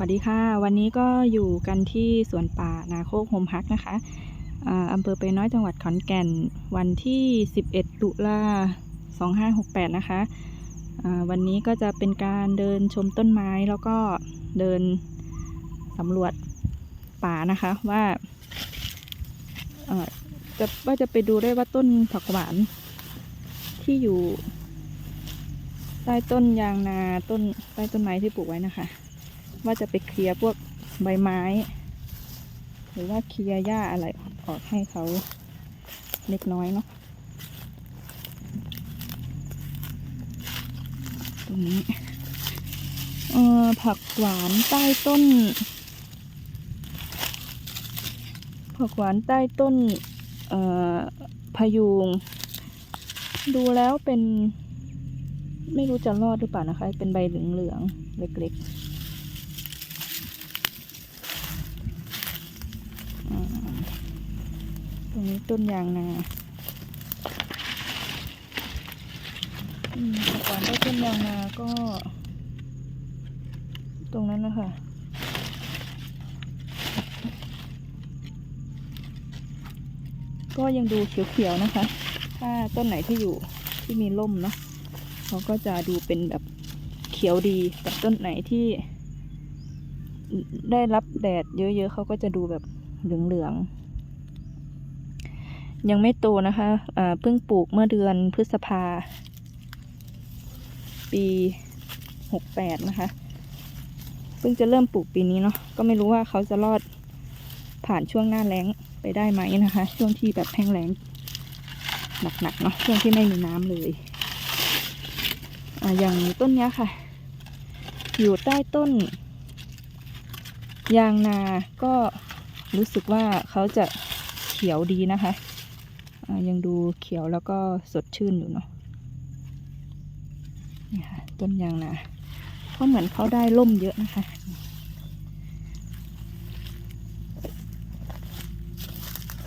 วัสดีค่ะ วันนี้ก็อยู่กันที่สวนป่านาโคกโฮมฮักนะคะอ่าอำเภอไปน้อยจังหวัดขอนแก่น วันที่ 11 ตุลา2568 นะคะ วันนี้ก็จะเป็นการเดินชมต้นไม้แล้วก็เดินสำรวจป่านะคะว่าจะว่าจะไปดูได้ว่าต้นผักหวานที่อยู่ใต้ต้นยางนาต้นใต้ต้นไม้ที่ปลูกไว้นะคะ ว่าจะไปเคลียร์พวกใบไม้ หรือว่าเคลียร์หญ้าอะไรออกให้เขาเล็กน้อยเนาะตรงนี้เอ่อผักหวานใต้ต้น ผักหวานใต้ต้นเอ่อพะยูงดูแล้วเป็น ไม่รู้จะรอดหรือเปล่านะคะ เป็นใบเหลืองๆเล็กๆ อ่าตรง นี้ต้นยางนาก่อนได้ต้นยางนาก็ ตรงนั้นนะคะก็ยังดูเขียวๆนะคะ ถ้าต้นไหนที่อยู่ที่มีร่มเนาะเขาก็จะดูเป็นแบบเขียวดีแต่ต้นไหนที่ ได้รับแดดเยอะๆเขาก็จะดูแบบเหลืองๆ ยังไม่โตนะคะอ่าเพิ่งปลูกเมื่อเดือนพฤษภา ปีหกแปดนะคะ เพิ่งจะเริ่มปลูกปีนี้เนาะ ก็ไม่รู้ว่าเขาจะรอดผ่านช่วงหน้าแล้งไปได้ไหมนะคะ ช่วงที่แบบแห้งแล้งหนักๆเนาะ ช่วงที่ไม่มีน้ำเลยอ่าอย่างต้นนี้ค่ะ อยู่ใต้ต้น ยางนา ก็รู้สึกว่าเขาจะเขียวดีนะคะ ยังดูเขียวแล้วก็สดชื่นอยู่เนาะนี่ค่ะต้นยางนาเพราะเหมือนเขาได้ร่มเยอะนะคะ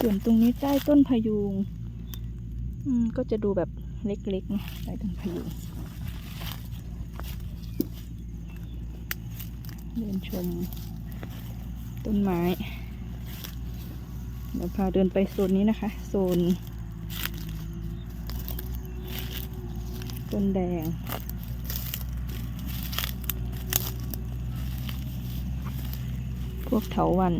ส่วนตรงนี้ใต้ต้นพยูงอืมก็จะดูแบบเล็กๆนะใต้ต้นพยูงเดินชมต้นไม้ เดี๋ยวพาเดินไปโซนนี้นะคะ โซนต้นแดง พวกเถาวัน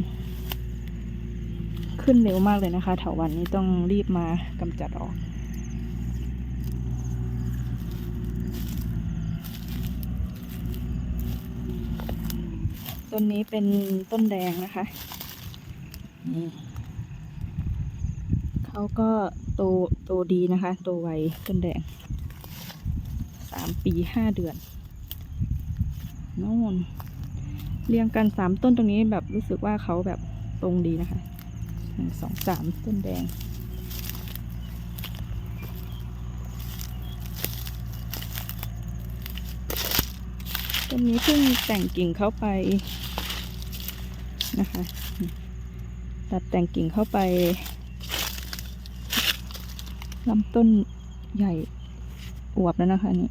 ขึ้นเร็วมากเลยนะคะ เถาวันนี้ต้องรีบมากำจัดออกต้นนี้เป็นต้นแดงนะคะ นี่ เขาก็โตโตดีนะคะ โตไวต้นแดงสามปีห้าเดือนโน่นเรียงกันสามต้นตรงนี้แบบรู้สึกว่าเขาแบบตรงดีนะคะหนึ่งสองสามต้นแดง ต้นนี้เพิ่งแต่งกิ่งเข้าไปนะคะ ตัดแต่งกิ่งเข้าไป ลำต้นใหญ่อวบแล้วนะคะนี่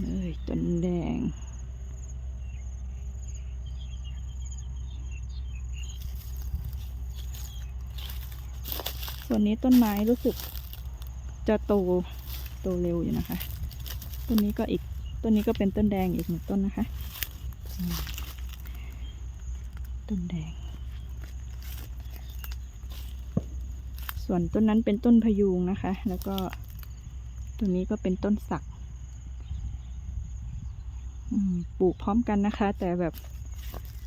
เลยต้นแดง ส่วนนี้ต้นไม้รู้สึกจะโตโตเร็วอยู่นะคะ ต้นนี้ก็อีก ต้นนี้ก็เป็นต้นแดงอีกหนึ่งต้นนะคะ ต้นแดง ส่วนต้นนั้นเป็นต้นพยูงนะคะ แล้วก็ตัวนี้ก็เป็นต้นสักปลูกพร้อมกันนะคะ แต่แบบ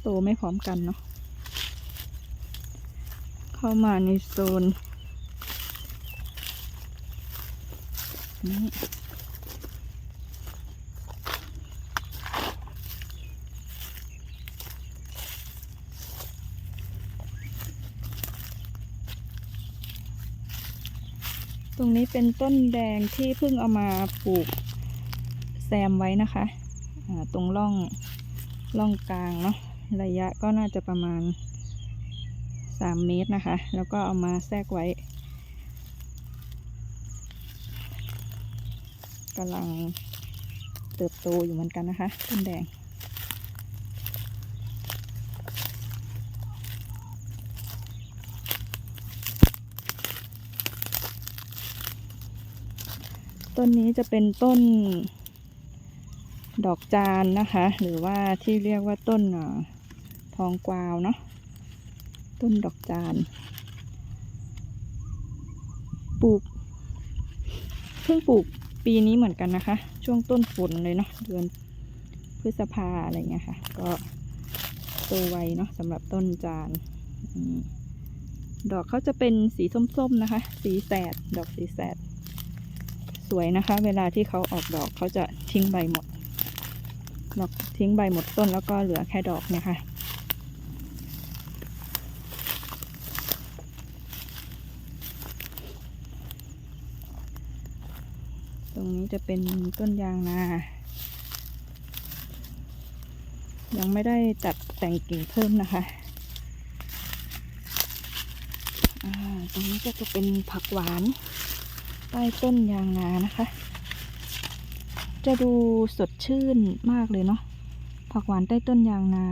โตไม่พร้อมกันเนาะเข้ามาในโซนนี้ รงนี้เป็นต้นแดงที่เพิ่งเอามาปลูกแซมไว้นะคะตรงร่องร่องกลางเนาะระยะก็น่าจะประมาณ 3 เมตรนะคะ แล้วก็เอามาแทรกไว้กำลังเติบโตอยู่เหมือนกันนะคะต้นแดง ต้นนี้จะเป็นต้นดอกจานนะคะ หรือว่าที่เรียกว่าต้นทองกวาวเนาะต้นดอกจานปลูกเพิ่งปลูกปีนี้เหมือนกันนะคะ ช่วงต้นฝนเลยเนาะเดือนพฤษภาอะไรเงี้ยค่ะ ก็โตไวเนาะสำหรับต้นจานดอกเขาจะเป็นสีส้มๆนะคะ สีแสด ดอกสีแสด วยนะคะ เวลาที่เขาออกดอกเขาจะทิ้งใบหมดดอกทิ้งใบหมดต้นแล้วก็เหลือแค่ดอกเนี่ยค่ะตรงนี้จะเป็นต้นยางนา ยังไม่ได้ตัดแต่งกิ่งเพิ่มนะคะ ตรงนี้ก็จะเป็นผักหวาน ใต้ต้นยางนานะคะ จะดูสดชื่นมากเลยเนาะผักหวานใต้ต้นยางนา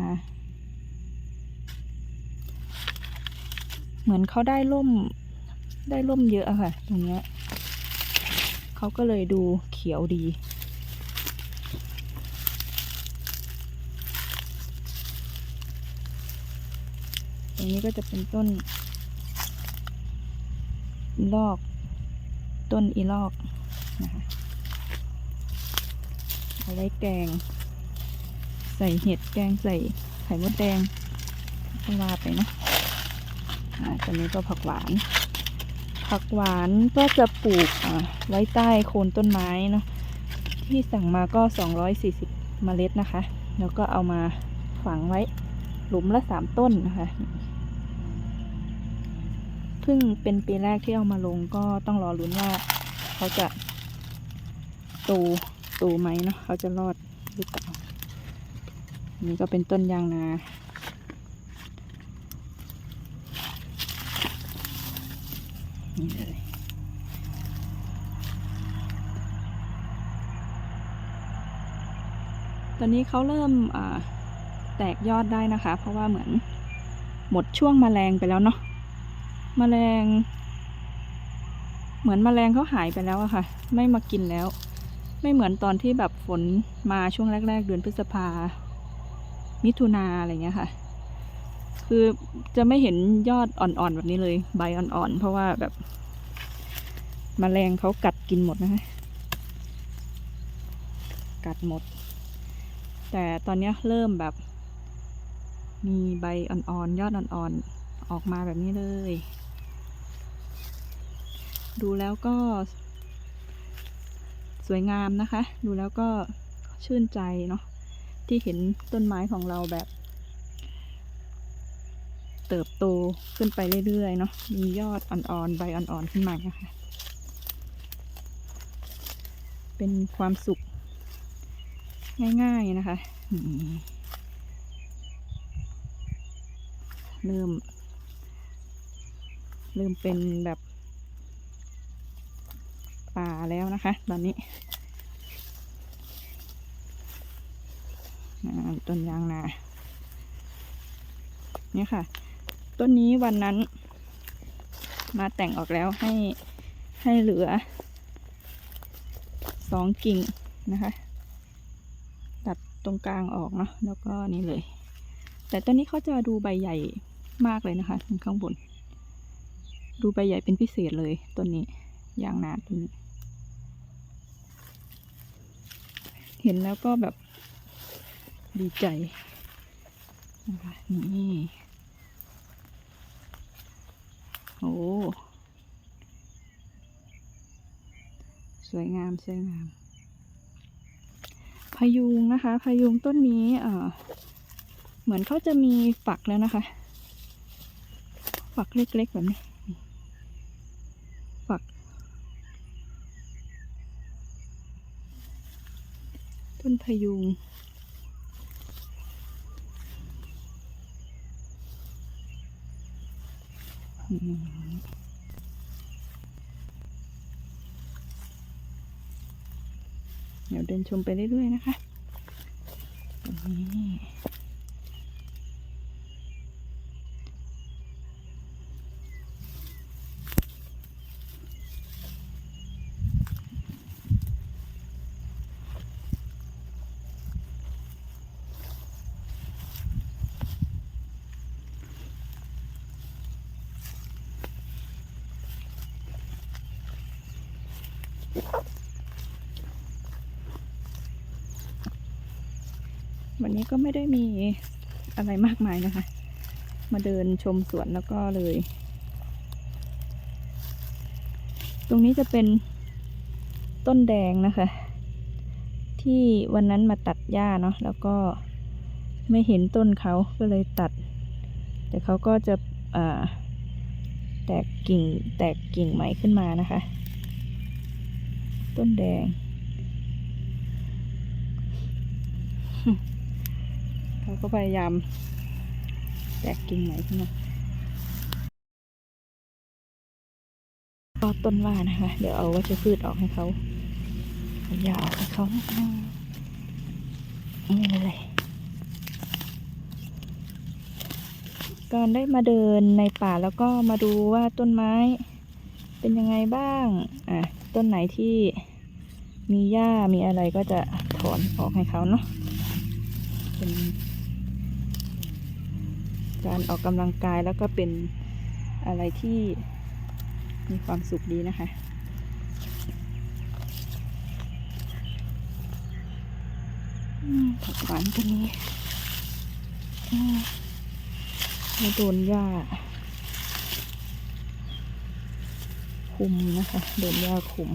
เหมือนเขาได้ร่มได้ร่มเยอะอะค่ะ ตรงเนี้ยเขาก็เลยดูเขียวดีตรงนี้ก็จะเป็นต้นลอก ต้นอีลอกนะคะเอาไว้แกง ใส่เห็ดแกงใส่ไข่มดแดงก็ว่าไปนะอ่าตอนนี้ก็ผักหวาน ผักหวานก็จะปลูกอ่าไว้ใต้โคนต้นไม้เนาะที่สั่งมาก็ 240 เมล็ดนะคะ แล้วก็เอามาฝังไว้หลุมละสามต้นนะคะ เพิ่งเป็นปีแรกที่เอามาลงก็ต้องรอลุ้นว่าเขาจะโตโตไหมเนาะเขาจะรอดหรือเปล่านี่ก็เป็นต้นยางนานี่เลยตอนนี้เขาเริ่มแตกยอดได้นะคะ เพราะว่าเหมือนหมดช่วงแมลงไปแล้วเนาะ แมลง เหมือนแมลงเขาหายไปแล้วอะค่ะ ไม่มากินแล้ว ไม่เหมือนตอนที่แบบฝนมาช่วงแรก ๆ เดือนพฤษภา มิถุนาอะไรเงี้ยค่ะ คือจะไม่เห็นยอดอ่อนๆแบบนี้เลยใบอ่อนๆเพราะว่าแบบมแมลงเขากัดกินหมดนะคะกัดหมด แต่ตอนนี้เริ่มแบบ มีใบอ่อนๆยอดอ่อนๆออกมาแบบนี้เลย ดูแล้วก็ สวยงามนะคะ ดูแล้วก็ชื่นใจเนาะที่เห็นต้นไม้ของเราแบบ เติบโตขึ้นไปเรื่อยๆเนาะมียอดอ่อนๆ ใบอ่อนๆ ขึ้นมานะคะเป็นความสุข ง่ายๆนะคะอืมเริ่ม เริ่มเป็นแบบ ป่าแล้วนะคะ ตอนนี้ต้นยางนาเนี่ยค่ะ ต้นนี้วันนั้น มาแต่งออกแล้วให้ให้เหลือสองกิ่งนะคะ ตัดตรงกลางออกเนาะแล้วก็นี่เลย แต่ต้นนี้เขาจะดูใบใหญ่มากเลยนะคะข้างบน ดูใบใหญ่เป็นพิเศษเลยต้นนี้ยางนาต้นนี้ เห็นแล้วก็แบบดีใจนะคะนี่โอ้สวยงามสวยงามพายุงนะคะพายุงต้นนี้เอ่อเหมือนเขาจะมีฝักแล้วนะคะ ฝักเล็กๆแบบนี้ ต้นพยุงเดี๋ยวเดินชมไปเรื่อยๆนะคะนี่ วันนี้ก็ไม่ได้มีอะไรมากมายนะคะ มาเดินชมสวนแล้วก็เลย ตรงนี้จะเป็นต้นแดงนะคะ ที่วันนั้นมาตัดหญ้าเนาะแล้วก็ไม่เห็นต้นเขาก็เลยตัด แต่เขาก็จะแตกกิ่งแตกกิ่งใหม่ขึ้นมานะคะ ต้นแดงเขาก็พยายามแตกกิ่งใหม่ขึ้นมาก็ต้นว่านะคะ เดี๋ยวเอาวัชพืชออกให้เขายาออกให้เขานี่เลยการได้มาเดินในป่าแล้วก็มาดูว่าต้นไม้เป็นยังไงบ้าง อะ ต้นไหนที่ มีหญ้ามีอะไรก็จะถอนออกให้เขาเนาะเป็นการออกกำลังกายแล้วก็เป็นอะไรที่มีความสุขดีนะคะผักหวานตัวนี้มไม่โดนหญ้าคุมนะคะ โดนหญ้าคุม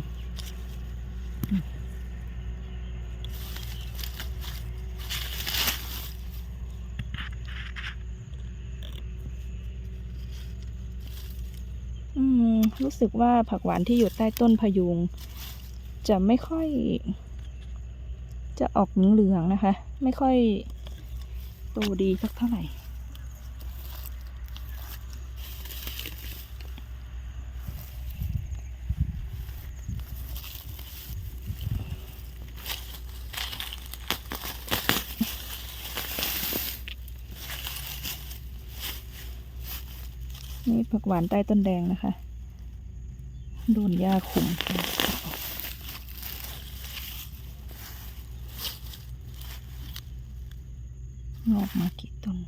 อืม รู้สึกว่าผักหวานที่อยู่ใต้ต้นพยุง จะไม่ค่อย จะออกเหลืองๆนะคะ ไม่ค่อยโตดีสักเท่าไหร่นี่ผักหวานใต้ต้นแดงนะคะ โดนหญ้าคุมงอกมากี่ต้น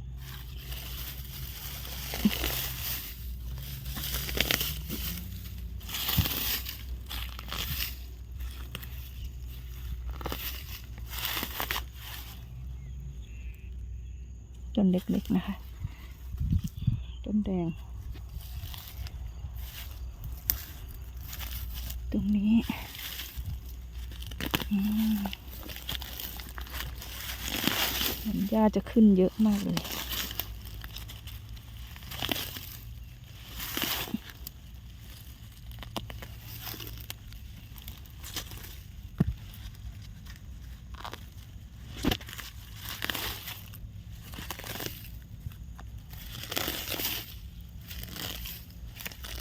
ต้นเล็กๆนะคะ ต้นแดง รงนี้หญ้าจะขึ้นเยอะมากเลย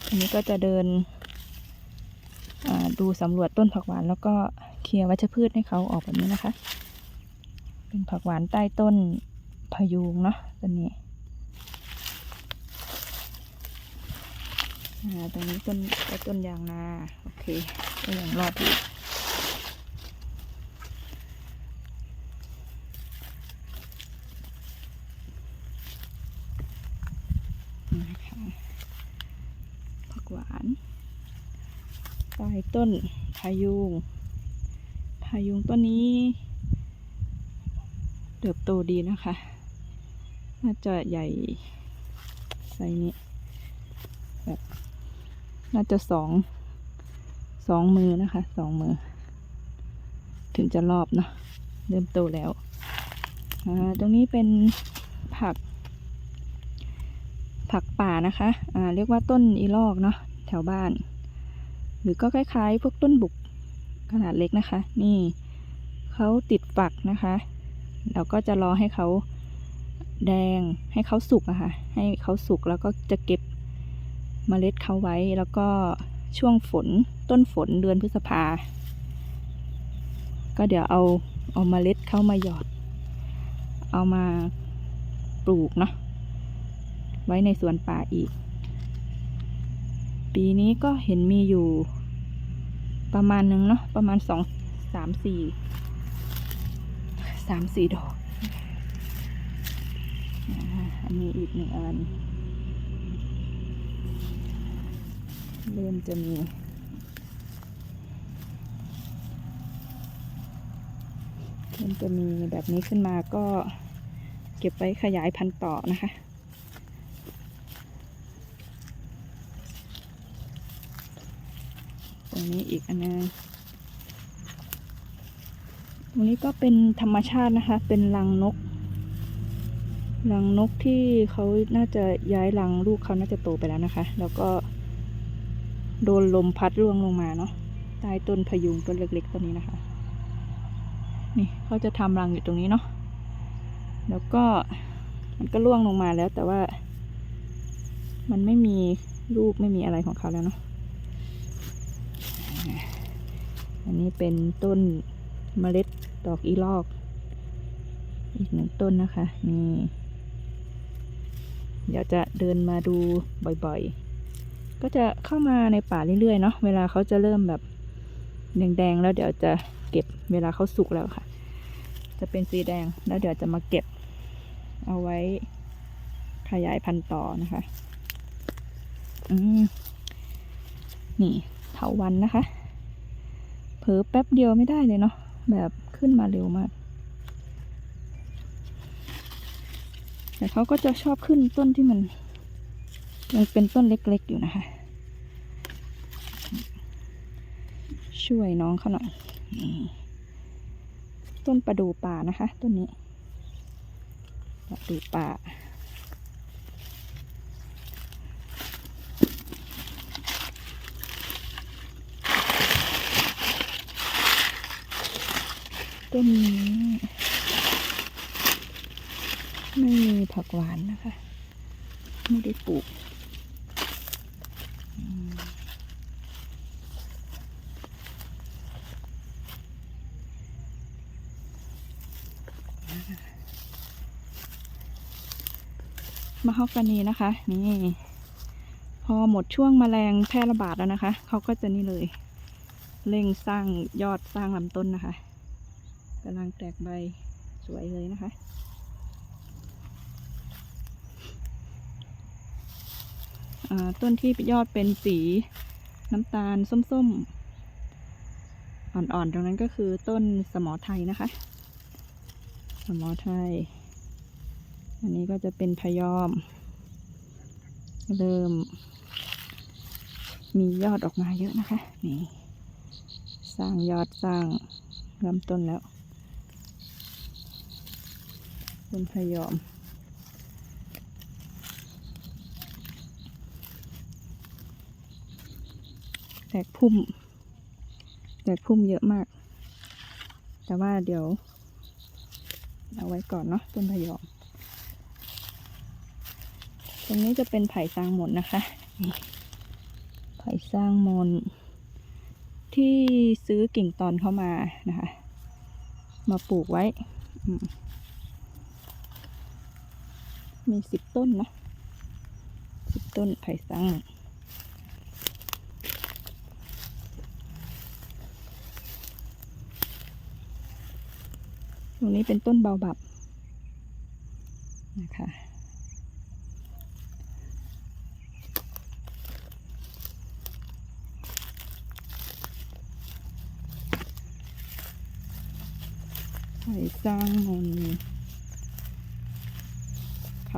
อันนี้ก็จะเดิน ดูสำรวจต้นผักหวานแล้วก็เคลียร์วัชพืชให้เขาออกแบบนี้นะคะ เป็นผักหวานใต้ต้นพยูงเนาะตัวนี้ตรงนี้ต้นต้ต้นยางนา โอเคก็ยังรอดอยู่นะคะผักหวาน ใต้นพายุงพายุงต้นนี้เติบโตดีนะคะ น่าจะใหญ่ไซนี้แบบน่าจะสองสองมือนะคะสองมือ ถึงจะรอบเนาะเริ่มโตแล้วตรงนี้เป็นผัก ผักป่านะคะ อ่า เรียกว่าต้นอีลอกเนาะแถวบ้าน รือก็คล้ายๆ พวกต้นบุกขนาดเล็กนะคะ นี่เขาติดฝักนะคะ เราก็จะรอให้เขาแดงให้เขาสุกอะค่ะ ให้เขาสุกแล้วก็จะเก็บเมล็ดเขาไว้ แล้วก็ช่วงฝนต้นฝนเดือนพฤษภา ก็เดี๋ยวเอาเอาเมล็ดเข้ามาหยอด เอามาปลูกเนาะไว้ในสวนป่าอีก ปีนี้ก็เห็นมีอยู่ ประมาณหนึ่งเนาะประมาณสองสามสี่สามสี่ดอกอันนี้อีกหนึ่งอัน เริ่มจะมีเริ่มจะมีแบบนี้ขึ้นมาก็เก็บไว้ขยายพันธุ์ต่อนะคะ ตรง นี้อีกอันนึงตรงนี้ก็เป็นธรรมชาตินะคะ เป็นรังนก รังนกที่เขาน่าจะย้ายรังลูกเขาน่าจะโตไปแล้วนะคะ แล้วก็ โดนลมพัดร่วงลงมาเนาะใต้ต้นพยุงต้นเล็กๆต้นนี้นะคะ นี่เขาจะทำรังอยู่ตรงนี้เนาะ แล้วก็มันก็ร่วงลงมาแล้วแต่ว่า มันไม่มีลูกไม่มีอะไรของเขาแล้วเนาะ อันนี้เป็นต้นเมล็ดดอกอีลอก อีกหนึ่งต้นนะคะ นี่ เดี๋ยวจะเดินมาดูบ่อยๆ ก็จะเข้ามาในป่าเรื่อยๆเนาะ เวลาเขาจะเริ่มแบบแดงๆ แล้วเดี๋ยวจะเก็บเวลาเขาสุกแล้วค่ะ จะเป็นสีแดง แล้วเดี๋ยวจะมาเก็บ เอาไว้ขยายพันธุ์ต่อนะคะ อืมนี่เถาวันนะคะ ลอแป๊บเดียวไม่ได้เลยเนาะแบบขึ้นมาเร็วมาก แต่เขาก็จะชอบขึ้นต้นที่มันยังเป็นต้นเล็กๆอยู่นะคะ ช่วยน้องเขาหน่อยต้นประดู่ป่านะคะ ต้นนี้ประดู่ป่า ต้นนี้ ไม่มีผักหวานนะคะ ไม่ได้ปลูกมมะฮอกกานีนะคะ นี่ พอหมดช่วงแมลงแพร่ระบาดแล้วนะคะ เขาก็จะนี่เลย เร่งสร้างยอดสร้างลำต้นนะคะ กำลังแตกใบสวยเลยนะคะ ต้นที่ยอดเป็นสีน้ำตาลส้มๆ อ่อนๆ ตรงนั้นก็คือต้นสมอไทยนะคะ สมอไทย อันนี้ก็จะเป็นพยอม เริ่ม มียอดออกมาเยอะนะคะ นี่ สร้างยอดสร้างลำต้นแล้ว ต้นพยอม แตกพุ่ม แตกพุ่มเยอะมาก แต่ว่าเดี๋ยว เอาไว้ก่อนเนาะต้นพยอม ตรงนี้จะเป็นไผ่สร้างหมนนะคะ ไผ่สร้างมนที่ซื้อกิ่งตอนเข้ามานะคะ มาปลูกไว้ อืม มีสิบต้นนะสิบต้นไผ่สร้งตรงนี้เป็นต้นเบาบับนะคะไผ่สร้างมน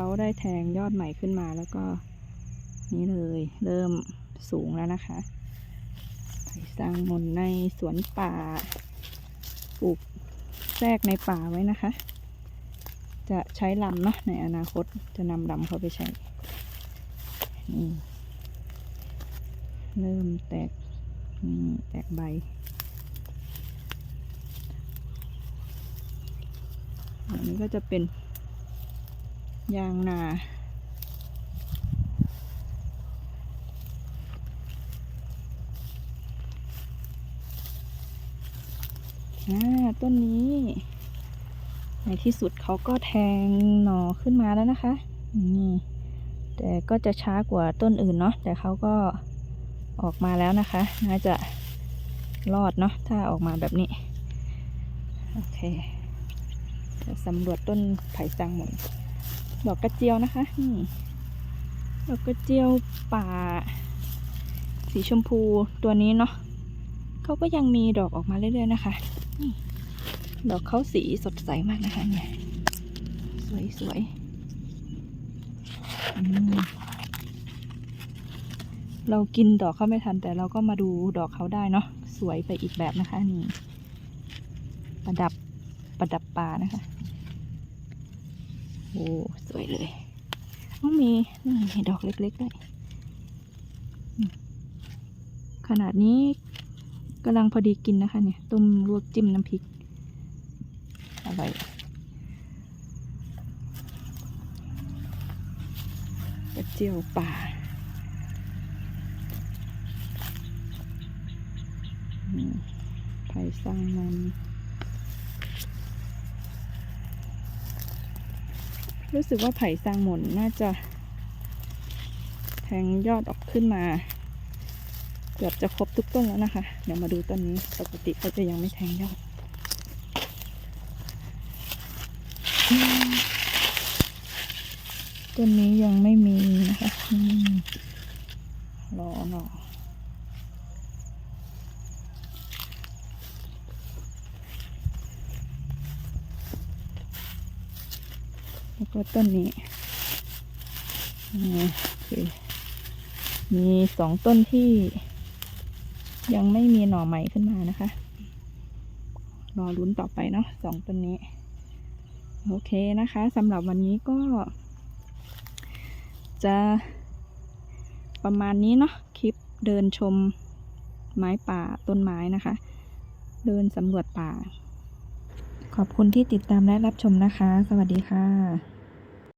เขาได้แทงยอดใหม่ขึ้นมาแล้วก็นี่เลยเริ่มสูงแล้วนะคะไผ่สร้างมนในสวนป่าปลูกแทรกในป่าไว้นะคะ จะใช้ลำเนาะในอนาคตจะนำลำเขาไปใช้นี่เริ่มแตกนี่แตกใบ อันนี้ก็จะเป็น ยางนา ต้นนี้ ในที่สุดเขาก็แทงหน่อขึ้นมาแล้วนะคะ นี่ แต่ก็จะช้ากว่าต้นอื่นเนาะ แต่เขาก็ออกมาแล้วนะคะ น่าจะรอดเนาะ ถ้าออกมาแบบนี้ โอเคจะสำรวจต้นไผ่จังหมด ดอกกระเจียวนะคะนี่ดอกกระเจียวป่า สีชมพูตัวนี้เนาะเขาก็ยังมีดอกออกมาเรื่อยๆนะคะนี่ดอกเขาสีสดใสมากนะคะเนี่ยสวยสวยเรากินดอกเขาไม่ทันแต่เราก็มาดูดอกเขาได้เนาะสวยไปอีกแบบนะคะนี่ประดับประดับป่านะคะ โอ้สวยเลยต้องมีนี่มีดอกเล็กๆด้วยขนาดนี้กำลังพอดีกินนะคะเนี่ยต้มลวกจิ้มน้ำพริกอร่อยกระเจียวป่าไผ่สร้างมัน รู้สึกว่าไผ่สร้างหมนน่าจะแทงยอดออกขึ้นมา เกือบจะครบทุกต้นแล้วนะคะ เดี๋ยวมาดูต้นนี้ปกติเขาจะยังไม่แทงยอดต้นนี้ยังไม่มีนะคะรอหน่อ แล้วก็ต้นนี้นี่โอมีสองต้นที่ยังไม่มีหน่อใหม่ขึ้นมานะคะ รอลุ้นต่อไปเนาะสองต้นนี้ โอเคนะคะสำหรับวันนี้ก็ จะประมาณนี้เนาะคลิปเดินชมไม้ป่าต้นไม้นะคะ เดินสำรวจป่า ขอบคุณที่ติดตามและรับชมนะคะ สวัสดีค่ะ